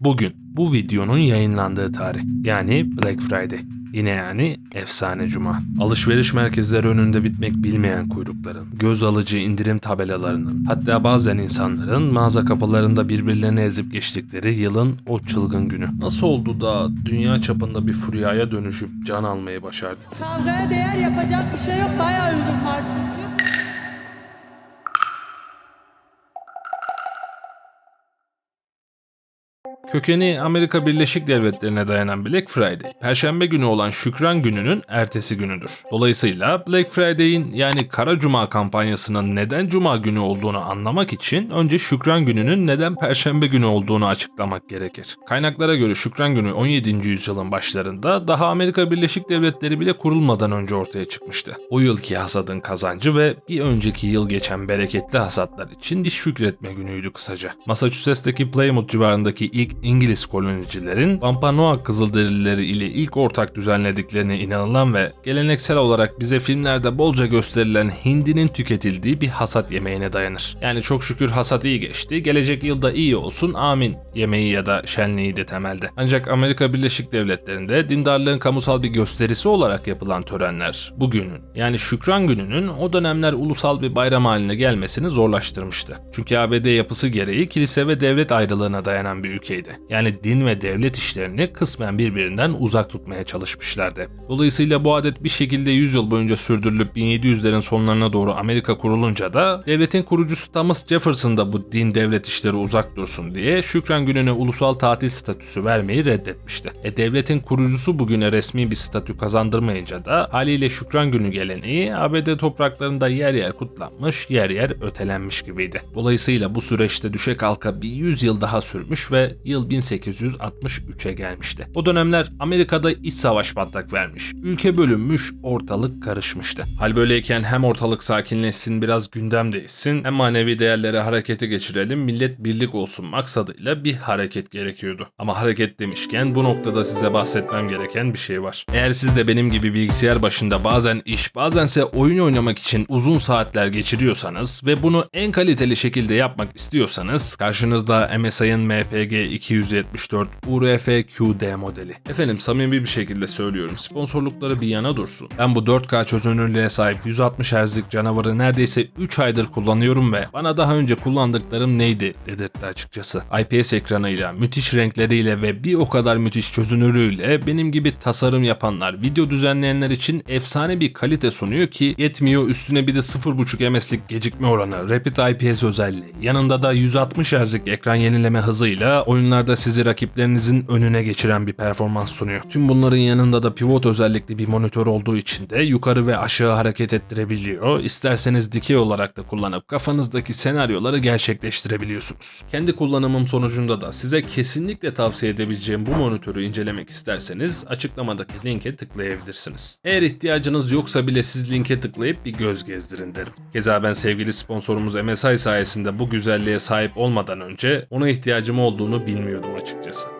Bugün bu videonun yayınlandığı tarih yani Black Friday. Yine yani efsane cuma. Alışveriş merkezleri önünde bitmek bilmeyen kuyrukların, göz alıcı indirim tabelalarının, hatta bazen insanların mağaza kapılarında birbirlerini ezip geçtikleri yılın o çılgın günü. Nasıl oldu da dünya çapında bir furyaya dönüşüp can almayı başardı? Kavgaya değer yapacak bir şey yok. Bayağı ürün var çünkü. Kökeni Amerika Birleşik Devletleri'ne dayanan Black Friday, Perşembe günü olan Şükran gününün ertesi günüdür. Dolayısıyla Black Friday'in yani Kara Cuma kampanyasının neden Cuma günü olduğunu anlamak için önce Şükran gününün neden Perşembe günü olduğunu açıklamak gerekir. Kaynaklara göre Şükran günü 17. yüzyılın başlarında daha Amerika Birleşik Devletleri bile kurulmadan önce ortaya çıkmıştı. O yılki hasadın kazancı ve bir önceki yıl geçen bereketli hasatlar için bir şükretme günüydü kısaca. Massachusetts'teki Plymouth civarındaki ilk İngiliz kolonicilerin Wampanoag Kızılderilileri ile ilk ortak düzenlediklerine inanılan ve geleneksel olarak bize filmlerde bolca gösterilen hindinin tüketildiği bir hasat yemeğine dayanır. Yani çok şükür hasat iyi geçti, gelecek yılda iyi olsun amin yemeği ya da şenliği de temelde. Ancak Amerika Birleşik Devletleri'nde dindarlığın kamusal bir gösterisi olarak yapılan törenler bugünün yani Şükran gününün o dönemler ulusal bir bayram haline gelmesini zorlaştırmıştı. Çünkü ABD yapısı gereği kilise ve devlet ayrılığına dayanan bir ülkeydi. Yani din ve devlet işlerini kısmen birbirinden uzak tutmaya çalışmışlardı. Dolayısıyla bu adet bir şekilde 100 yıl boyunca sürdürülüp 1700'lerin sonlarına doğru Amerika kurulunca da devletin kurucusu Thomas Jefferson da bu din devlet işleri uzak dursun diye Şükran gününe ulusal tatil statüsü vermeyi reddetmişti. E devletin kurucusu bugüne resmi bir statü kazandırmayınca da haliyle Şükran günü geleneği ABD topraklarında yer yer kutlanmış, yer yer ötelenmiş gibiydi. Dolayısıyla bu süreçte düşe kalka bir 100 yıl daha sürmüş ve yıl 1863'e gelmişti. O dönemler Amerika'da iç savaş patlak vermiş. Ülke bölünmüş, ortalık karışmıştı. Hal böyleyken hem ortalık sakinleşsin, biraz gündem değişsin, hem manevi değerleri harekete geçirelim, millet birlik olsun maksadıyla bir hareket gerekiyordu. Ama hareket demişken bu noktada size bahsetmem gereken bir şey var. Eğer siz de benim gibi bilgisayar başında bazen iş, bazense oyun oynamak için uzun saatler geçiriyorsanız ve bunu en kaliteli şekilde yapmak istiyorsanız karşınızda MSI'ın MPG 274 URF-QD modeli. Efendim samimi bir şekilde söylüyorum sponsorlukları bir yana dursun. Ben bu 4K çözünürlüğe sahip 160 Hz'lik canavarı neredeyse 3 aydır kullanıyorum ve bana daha önce kullandıklarım neydi dedirtti açıkçası. IPS ekranıyla, müthiş renkleriyle ve bir o kadar müthiş çözünürlüğüyle benim gibi tasarım yapanlar, video düzenleyenler için efsane bir kalite sunuyor ki yetmiyor üstüne bir de 0.5 MS'lik gecikme oranı, Rapid IPS özelliği, yanında da 160 Hz'lik ekran yenileme hızıyla oyunlarda sizi rakiplerinizin önüne geçiren bir performans sunuyor. Tüm bunların yanında da pivot özellikli bir monitör olduğu için de yukarı ve aşağı hareket ettirebiliyor. İsterseniz dikey olarak da kullanıp kafanızdaki senaryoları gerçekleştirebiliyorsunuz. Kendi kullanımım sonucunda da size kesinlikle tavsiye edebileceğim bu monitörü incelemek isterseniz açıklamadaki linke tıklayabilirsiniz. Eğer ihtiyacınız yoksa bile siz linke tıklayıp bir göz gezdirin derim. Keza ben sevgili sponsorumuz MSI sayesinde bu güzelliğe sahip olmadan önce ona ihtiyacım olduğunu bilmiyordum açıkçası.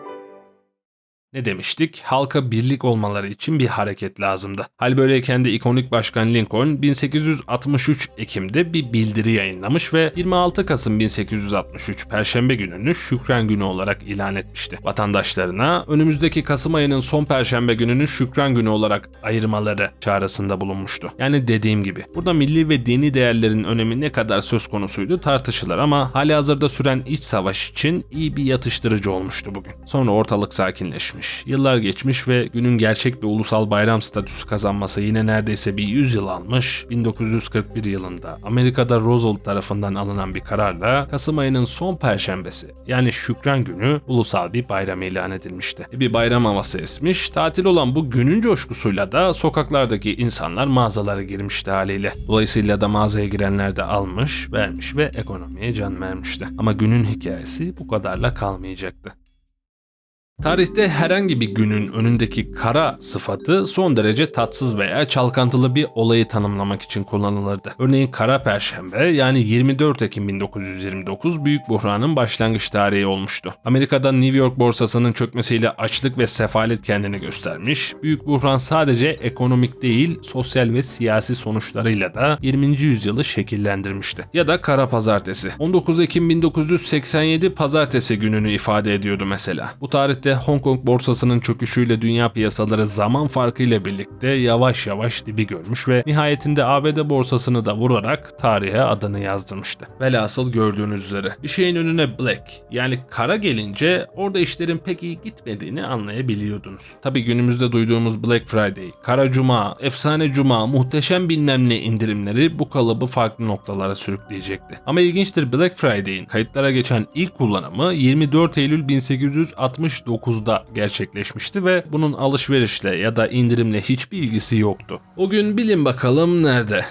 Ne demiştik? Halka birlik olmaları için bir hareket lazımdı. Hal böyleyken de ikonik başkan Lincoln 1863 Ekim'de bir bildiri yayınlamış ve 26 Kasım 1863 Perşembe gününü Şükran Günü olarak ilan etmişti. Vatandaşlarına önümüzdeki Kasım ayının son Perşembe gününü Şükran Günü olarak ayırmaları çağrısında bulunmuştu. Yani dediğim gibi burada milli ve dini değerlerin önemi ne kadar söz konusuydu tartışılır ama hali hazırda süren iç savaş için iyi bir yatıştırıcı olmuştu bugün. Sonra ortalık sakinleşmiş geçmiş. Yıllar geçmiş ve günün gerçek bir ulusal bayram statüsü kazanması yine neredeyse bir 100 yıl almış. 1941 yılında Amerika'da Roosevelt tarafından alınan bir kararla Kasım ayının son perşembesi yani Şükran günü ulusal bir bayram ilan edilmişti. Bir bayram havası esmiş. Tatil olan bu günün coşkusuyla da sokaklardaki insanlar mağazalara girmişti haliyle. Dolayısıyla da mağazaya girenler de almış, vermiş ve ekonomiye can vermişti. Ama günün hikayesi bu kadarla kalmayacaktı. Tarihte herhangi bir günün önündeki kara sıfatı son derece tatsız veya çalkantılı bir olayı tanımlamak için kullanılırdı. Örneğin Kara Perşembe yani 24 Ekim 1929 Büyük Buhran'ın başlangıç tarihi olmuştu. Amerika'da New York borsasının çökmesiyle açlık ve sefalet kendini göstermiş. Büyük Buhran sadece ekonomik değil sosyal ve siyasi sonuçlarıyla da 20. yüzyılı şekillendirmişti. Ya da Kara Pazartesi. 19 Ekim 1987 Pazartesi gününü ifade ediyordu mesela. Bu tarihte Hong Kong borsasının çöküşüyle dünya piyasaları zaman farkıyla birlikte yavaş yavaş dibi görmüş ve nihayetinde ABD borsasını da vurarak tarihe adını yazdırmıştı. Velhasıl gördüğünüz üzere bir şeyin önüne black yani kara gelince orada işlerin pek iyi gitmediğini anlayabiliyordunuz. Tabi günümüzde duyduğumuz Black Friday, Kara Cuma, Efsane Cuma, muhteşem bilmem ne indirimleri bu kalıbı farklı noktalara sürükleyecekti. Ama ilginçtir Black Friday'in kayıtlara geçen ilk kullanımı 24 Eylül 1869'da gerçekleşmişti ve bunun alışverişle ya da indirimle hiçbir ilgisi yoktu. O gün bilin bakalım nerede?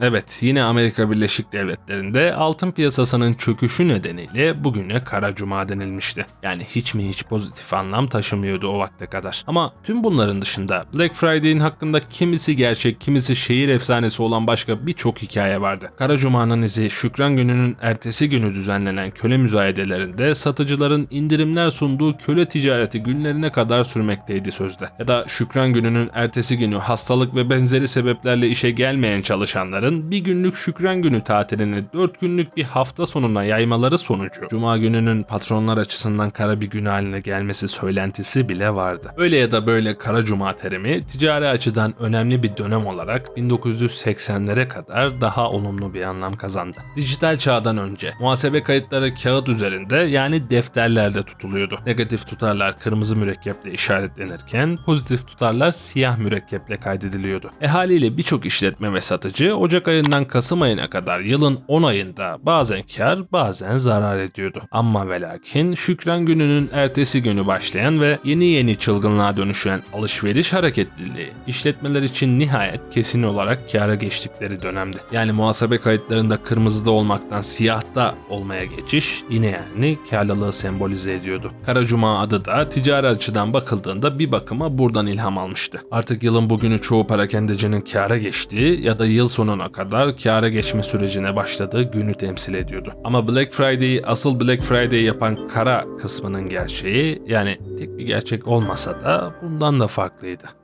Evet, yine Amerika Birleşik Devletleri'nde altın piyasasının çöküşü nedeniyle bugüne Kara Cuma denilmişti. Yani hiç mi hiç pozitif anlam taşımıyordu o vakte kadar. Ama tüm bunların dışında Black Friday'in hakkında kimisi gerçek, kimisi şehir efsanesi olan başka birçok hikaye vardı. Kara Cuma'nın izi Şükran Günü'nün ertesi günü düzenlenen köle müzayedelerinde satıcıların indirimler sunduğu köle ticareti günlerine kadar sürmekteydi sözde. Ya da Şükran Günü'nün ertesi günü hastalık ve benzeri sebeplerle işe gelmeyen çalışanların bir günlük Şükran Günü tatilini 4 günlük bir hafta sonuna yaymaları sonucu Cuma gününün patronlar açısından kara bir gün haline gelmesi söylentisi bile vardı. Öyle ya da böyle Kara Cuma terimi ticari açıdan önemli bir dönem olarak 1980'lere kadar daha olumlu bir anlam kazandı. Dijital çağdan önce muhasebe kayıtları kağıt üzerinde yani defterlerde tutuluyordu. Negatif tutarlar kırmızı mürekkeple işaretlenirken pozitif tutarlar siyah mürekkeple kaydediliyordu. E haliyle birçok işletme ve satıcı Ocak ayından Kasım ayına kadar yılın 10 ayında bazen kar bazen zarar ediyordu. Ama ve lakin Şükran gününün ertesi günü başlayan ve yeni yeni çılgınlığa dönüşen alışveriş hareketliliği işletmeler için nihayet kesin olarak kâra geçtikleri dönemdi. Yani muhasebe kayıtlarında kırmızıda olmaktan siyahta olmaya geçiş yine yani karlılığı sembolize ediyordu. Kara Cuma adı da ticari açıdan bakıldığında bir bakıma buradan ilham almıştı. Artık yılın bugünü çoğu parakendecinin kâra geçtiği ya da yıl sonuna kadar kâra geçme sürecine başladığı günü temsil ediyordu. Ama Black Friday'i asıl Black Friday yapan kara kısmının gerçeği yani tek bir gerçek olmasa da bundan da farklıydı.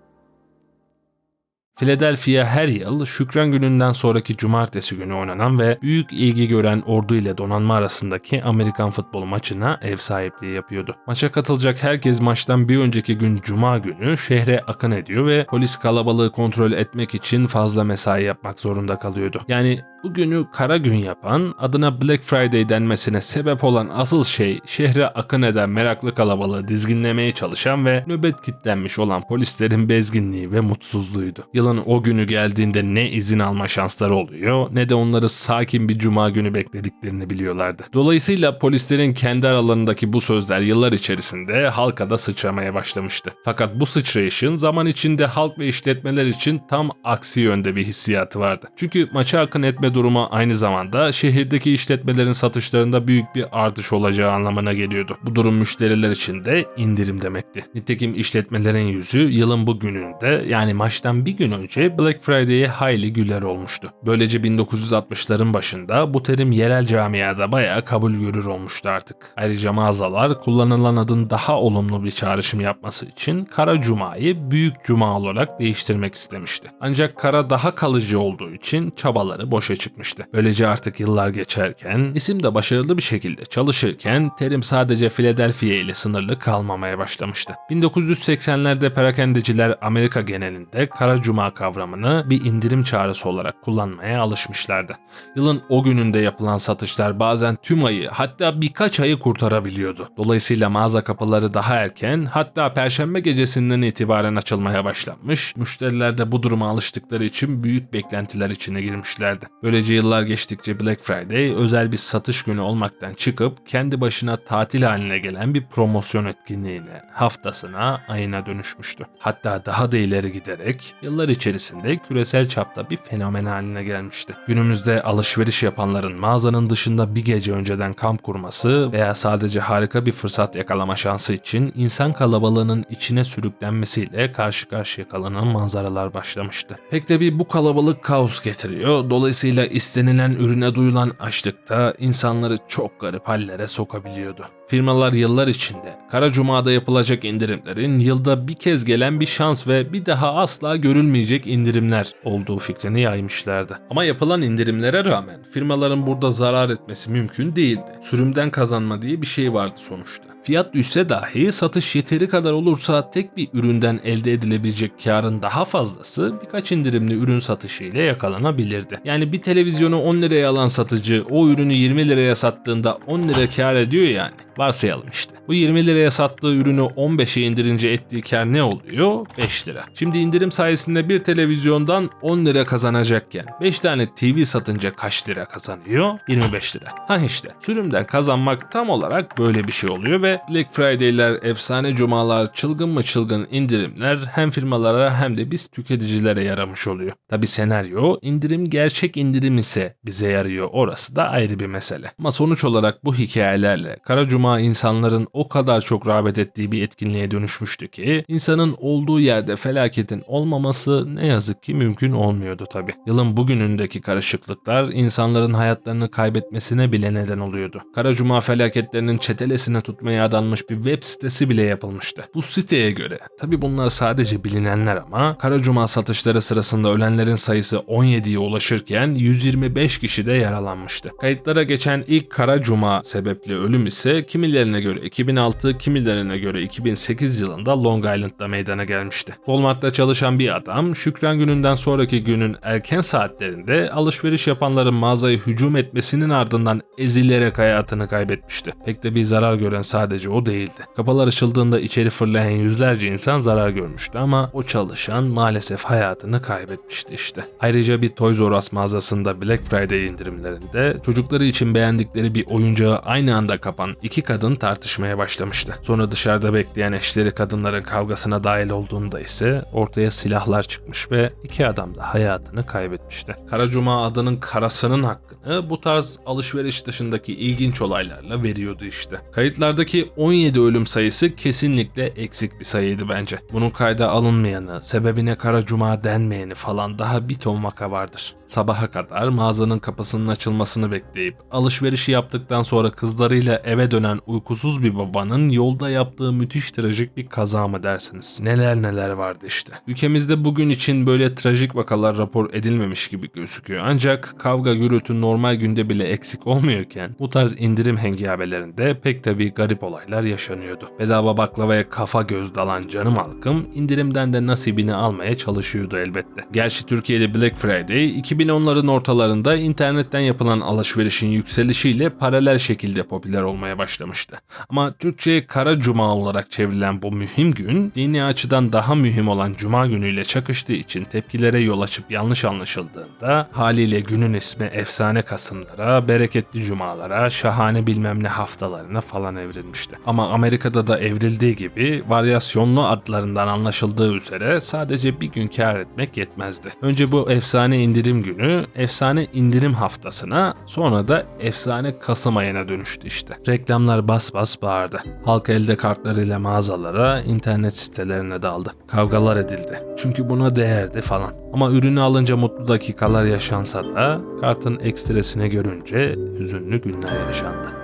Philadelphia her yıl Şükran Günü'nden sonraki cumartesi günü oynanan ve büyük ilgi gören ordu ile donanma arasındaki Amerikan futbol maçına ev sahipliği yapıyordu. Maça katılacak herkes maçtan bir önceki gün cuma günü şehre akın ediyor ve polis kalabalığı kontrol etmek için fazla mesai yapmak zorunda kalıyordu. Yani Bugünü kara gün yapan, adına Black Friday denmesine sebep olan asıl şey şehre akın eden meraklı kalabalığı dizginlemeye çalışan ve nöbet kitlenmiş olan polislerin bezginliği ve mutsuzluğuydu. Yılın o günü geldiğinde ne izin alma şansları oluyor ne de onları sakin bir cuma günü beklediklerini biliyorlardı. Dolayısıyla polislerin kendi aralarındaki bu sözler yıllar içerisinde halka da sıçramaya başlamıştı. Fakat bu sıçrayışın zaman içinde halk ve işletmeler için tam aksi yönde bir hissiyatı vardı. Çünkü maça akın etme durumu aynı zamanda şehirdeki işletmelerin satışlarında büyük bir artış olacağı anlamına geliyordu. Bu durum müşteriler için de indirim demekti. Nitekim işletmelerin yüzü yılın bu gününde yani maçtan bir gün önce Black Friday'e hayli güler olmuştu. Böylece 1960'ların başında bu terim yerel camiada bayağı kabul görür olmuştu artık. Ayrıca mağazalar kullanılan adın daha olumlu bir çağrışım yapması için Kara Cuma'yı Büyük Cuma olarak değiştirmek istemişti. Ancak kara daha kalıcı olduğu için çabaları boşa çıkmıştı. Böylece artık yıllar geçerken, isim de başarılı bir şekilde çalışırken terim sadece Philadelphia ile sınırlı kalmamaya başlamıştı. 1980'lerde perakendeciler Amerika genelinde Kara Cuma kavramını bir indirim çağrısı olarak kullanmaya alışmışlardı. Yılın o gününde yapılan satışlar bazen tüm ayı hatta birkaç ayı kurtarabiliyordu. Dolayısıyla mağaza kapıları daha erken hatta perşembe gecesinden itibaren açılmaya başlanmış. Müşteriler de bu duruma alıştıkları için büyük beklentiler içine girmişlerdi. Böyle Böylece yıllar geçtikçe Black Friday özel bir satış günü olmaktan çıkıp kendi başına tatil haline gelen bir promosyon etkinliğine, haftasına, ayına dönüşmüştü. Hatta daha da ileri giderek yıllar içerisinde küresel çapta bir fenomen haline gelmişti. Günümüzde alışveriş yapanların mağazanın dışında bir gece önceden kamp kurması veya sadece harika bir fırsat yakalama şansı için insan kalabalığının içine sürüklenmesiyle karşı karşıya kalınan manzaralar başlamıştı. Pek de bir bu kalabalık kaos getiriyor. Dolayısıyla istenilen ürüne duyulan açlıkta insanları çok garip hallere sokabiliyordu. Firmalar yıllar içinde Kara Cuma'da yapılacak indirimlerin yılda bir kez gelen bir şans ve bir daha asla görülmeyecek indirimler olduğu fikrini yaymışlardı. Ama yapılan indirimlere rağmen firmaların burada zarar etmesi mümkün değildi. Sürümden kazanma diye bir şey vardı sonuçta. Fiyat düşse dahi satış yeteri kadar olursa tek bir üründen elde edilebilecek karın daha fazlası birkaç indirimli ürün satışı ile yakalanabilirdi. Yani bir televizyonu 10 liraya alan satıcı o ürünü 20 liraya sattığında 10 lira kar ediyor yani. Varsayalım işte. Bu 20 liraya sattığı ürünü 15'e indirince ettiği kar ne oluyor? 5 lira. Şimdi indirim sayesinde bir televizyondan 10 lira kazanacakken 5 tane TV satınca kaç lira kazanıyor? 25 lira. Ha işte sürümden kazanmak tam olarak böyle bir şey oluyor ve Black Friday'ler, efsane cumalar, çılgın mı çılgın indirimler hem firmalara hem de biz tüketicilere yaramış oluyor. Tabi senaryo indirim gerçek indirim ise bize yarıyor orası da ayrı bir mesele. Ama sonuç olarak bu hikayelerle Kara Cuma insanların o kadar çok rağbet ettiği bir etkinliğe dönüşmüştü ki insanın olduğu yerde felaketin olmaması ne yazık ki mümkün olmuyordu tabi. Yılın bugünündeki karışıklıklar insanların hayatlarını kaybetmesine bile neden oluyordu. Kara Cuma felaketlerinin çetelesine tutmaya adanmış bir web sitesi bile yapılmıştı. Bu siteye göre tabi bunlar sadece bilinenler ama Kara Cuma satışları sırasında ölenlerin sayısı 17'ye ulaşırken 125 kişi de yaralanmıştı. Kayıtlara geçen ilk Kara Cuma sebepli ölüm ise kimilerine göre 2006, kimilerine göre 2008 yılında Long Island'da meydana gelmişti. Walmart'ta çalışan bir adam Şükran gününden sonraki günün erken saatlerinde alışveriş yapanların mağazaya hücum etmesinin ardından ezilerek hayatını kaybetmişti. Pek de bir zarar gören sadece o değildi. Kapılar açıldığında içeri fırlayan yüzlerce insan zarar görmüştü ama o çalışan maalesef hayatını kaybetmişti işte. Ayrıca bir Toys R Us mağazasında Black Friday indirimlerinde çocukları için beğendikleri bir oyuncağı aynı anda kapan iki kadın tartışmaya başlamıştı. Sonra dışarıda bekleyen eşleri kadınların kavgasına dahil olduğunda ise ortaya silahlar çıkmış ve iki adam da hayatını kaybetmişti. Kara Cuma adının karasının hakkını bu tarz alışveriş dışındaki ilginç olaylarla veriyordu işte. Kayıtlardaki 17 ölüm sayısı kesinlikle eksik bir sayıydı bence. Bunun kayda alınmayanı, sebebine Kara Cuma denmeyeni falan daha bir ton vaka vardır. Sabaha kadar mağazanın kapısının açılmasını bekleyip alışverişi yaptıktan sonra kızlarıyla eve dönen uykusuz bir babanın yolda yaptığı müthiş trajik bir kaza mı dersiniz? Neler neler vardı işte. Ülkemizde bugün için böyle trajik vakalar rapor edilmemiş gibi gözüküyor. Ancak kavga gürültü normal günde bile eksik olmuyorken bu tarz indirim hengamelerinde pek tabii garip olaylar yaşanıyordu. Bedava baklavaya kafa göz dalan canım halkım indirimden de nasibini almaya çalışıyordu elbette. Gerçi Türkiye'de Black Friday 2010'ların ortalarında internetten yapılan alışverişin yükselişiyle paralel şekilde popüler olmaya başlamıştı. Ama Türkçe'ye Kara Cuma olarak çevrilen bu mühim gün dini açıdan daha mühim olan Cuma günüyle çakıştığı için tepkilere yol açıp yanlış anlaşıldığında haliyle günün ismi efsane Kasımlara, bereketli Cumalara, şahane bilmem ne haftalarına falan evrilmişti. Ama Amerika'da da evrildiği gibi varyasyonlu adlarından anlaşıldığı üzere sadece bir gün kar etmek yetmezdi. Önce bu efsane indirim günü, efsane indirim haftasına sonra da efsane Kasım ayına dönüştü işte. Reklamlar bas bas bağırdı. Halk elde kartlarıyla mağazalara, internet sitelerine daldı. Kavgalar edildi. Çünkü buna değerdi falan. Ama ürünü alınca mutlu dakikalar yaşansa da kartın ekstresini görünce hüzünlü günler yaşandı.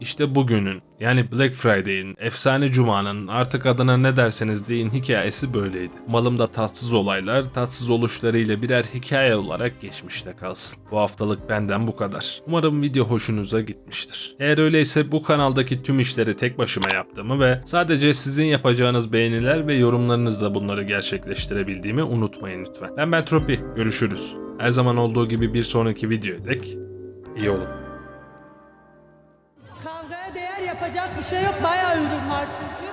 İşte bugünün yani Black Friday'in, efsane cumanın artık adına ne derseniz deyin hikayesi böyleydi. Malımda tatsız olaylar, tatsız oluşlarıyla birer hikaye olarak geçmişte kalsın. Bu haftalık benden bu kadar. Umarım video hoşunuza gitmiştir. Eğer öyleyse bu kanaldaki tüm işleri tek başıma yaptığımı ve sadece sizin yapacağınız beğeniler ve yorumlarınızla bunları gerçekleştirebildiğimi unutmayın lütfen. Ben Ben Tropi, görüşürüz. Her zaman olduğu gibi bir sonraki videoya dek iyi olun. Bir şey yok. Bayağı ürün var çünkü.